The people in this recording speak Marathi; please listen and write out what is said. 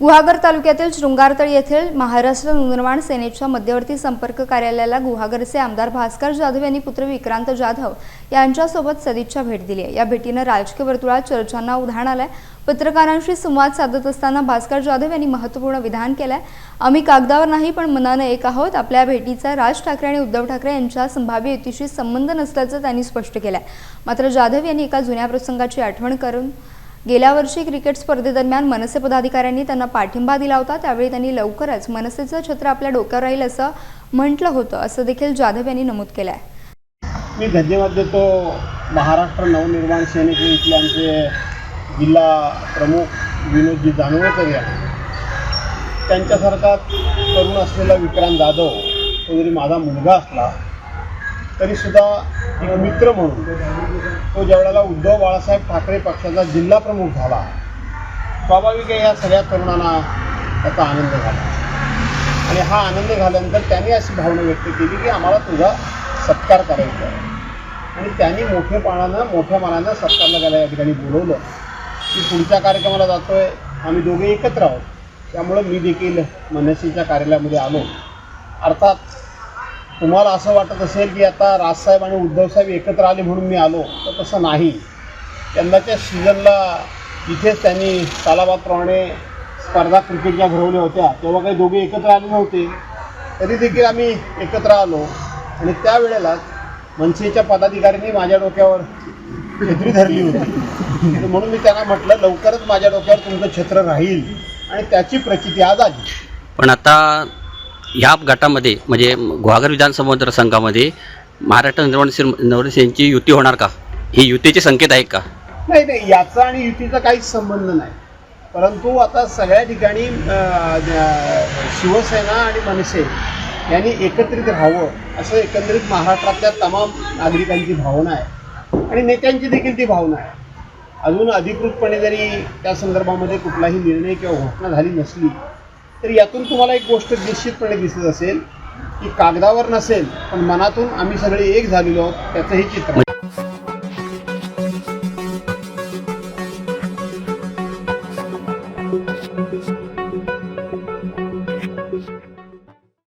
गुहागर तालुक्यातील शृंगारतळी येथील महाराष्ट्र नवनिर्माण सेनेच्या मध्यवर्ती संपर्क कार्यालयाला गुहागरचे आमदार भास्कर जाधव यांनी पुत्र विक्रांत जाधव यांच्यासोबत सदिच्छा भेट दिली आहे. या भेटीनं राजकीय वर्तुळात चर्चांना उधाण आलंय. पत्रकारांशी संवाद साधत असताना भास्कर जाधव यांनी महत्त्वपूर्ण विधान केलंय. आम्ही कागदावर नाही पण मनानं एक आहोत. आपल्या भेटीचा राज ठाकरे आणि उद्धव ठाकरे यांच्या संभाव्य युतीशी संबंध नसल्याचं त्यांनी स्पष्ट केलंय. मात्र जाधव यांनी एका जुन्या प्रसंगाची आठवण करून गेल्या वर्षी क्रिकेट स्पर्धेदरम्यान मनसे पदाधिकाऱ्यांनी त्यांना पाठिंबा दिला होता. त्यावेळी त्यांनी लवकरच मनसेचं छत्र आपल्या डोक्यावर राहील असं म्हटलं होतं असं देखील जाधव यांनी नमूद केलं आहे मी धन्यवाद देतो महाराष्ट्र नवनिर्माण सेनेचे इथले आमचे जिल्हा प्रमुख विनोदजी जानोळकर या. त्यांच्यासारखा तरुण असलेला विक्रांत जाधव तो जरी माझा मुलगा असला तरीसुद्धा एक मित्र म्हणून तो ज्यावेळेला उद्धव बाळासाहेब ठाकरे पक्षाचा जिल्हा प्रमुख झाला स्वाभाविक आहे या सगळ्या तरुणांना त्याचा आनंद झाला. आणि हा आनंद झाल्यानंतर त्यांनी अशी भावना व्यक्त केली की आम्हाला तुझा सत्कार करायचा आहे. आणि त्यांनी मोठेपणानं मोठ्या मनानं सत्कारला त्याला या ठिकाणी बोलवलं. की पुढच्या कार्यक्रमाला जातोय. आम्ही दोघे एकत्र आहोत. त्यामुळं मी देखील मनसेच्या कार्यालयामध्ये आलो. अर्थात तुम्हाला असं वाटत असेल की आता राजसाहेब आणि उद्धवसाहेब एकत्र आले म्हणून मी आलो तर तसं नाही. यंदाच्या सीझनला इथेच त्यांनी तालाबादप्रमाणे स्पर्धा क्रिकेटच्या भरवल्या होत्या तेव्हा काही दोघे एकत्र आले नव्हते. तरी देखील आम्ही एकत्र आलो. आणि त्यावेळेलाच मनसेच्या पदाधिकाऱ्यांनी माझ्या डोक्यावर छत्री धरली होती. म्हणून मी त्यांना म्हटलं लवकरच माझ्या डोक्यावर तुमचं छत्र राहील आणि त्याची प्रचिती आज आली. पण आता ह्या गटामध्ये म्हणजे गुहागर विधानसभा मतदारसंघामध्ये महाराष्ट्र निर्माण सेन यांची युती होणार का? ही युतीचे संकेत आहे का? नाही नाही याचा आणि युतीचा काहीच संबंध नाही. परंतु आता सगळ्या ठिकाणी शिवसेना आणि मनसे यांनी एकत्रित राहावं असं एकंदरीत महाराष्ट्रातल्या तमाम नागरिकांची भावना आहे. आणि नेत्यांची देखील ती भावना आहे. अजून अधिकृतपणे जरी त्या संदर्भामध्ये कुठलाही निर्णय किंवा घोषणा झाली नसली तर यातून तुम्हाला एक गोष्ट निश्चितपणे दिसत असेल की कागदावर नसेल पण मनातून आम्ही सगळे एक झालेलो आहोत त्याचंही चित्र.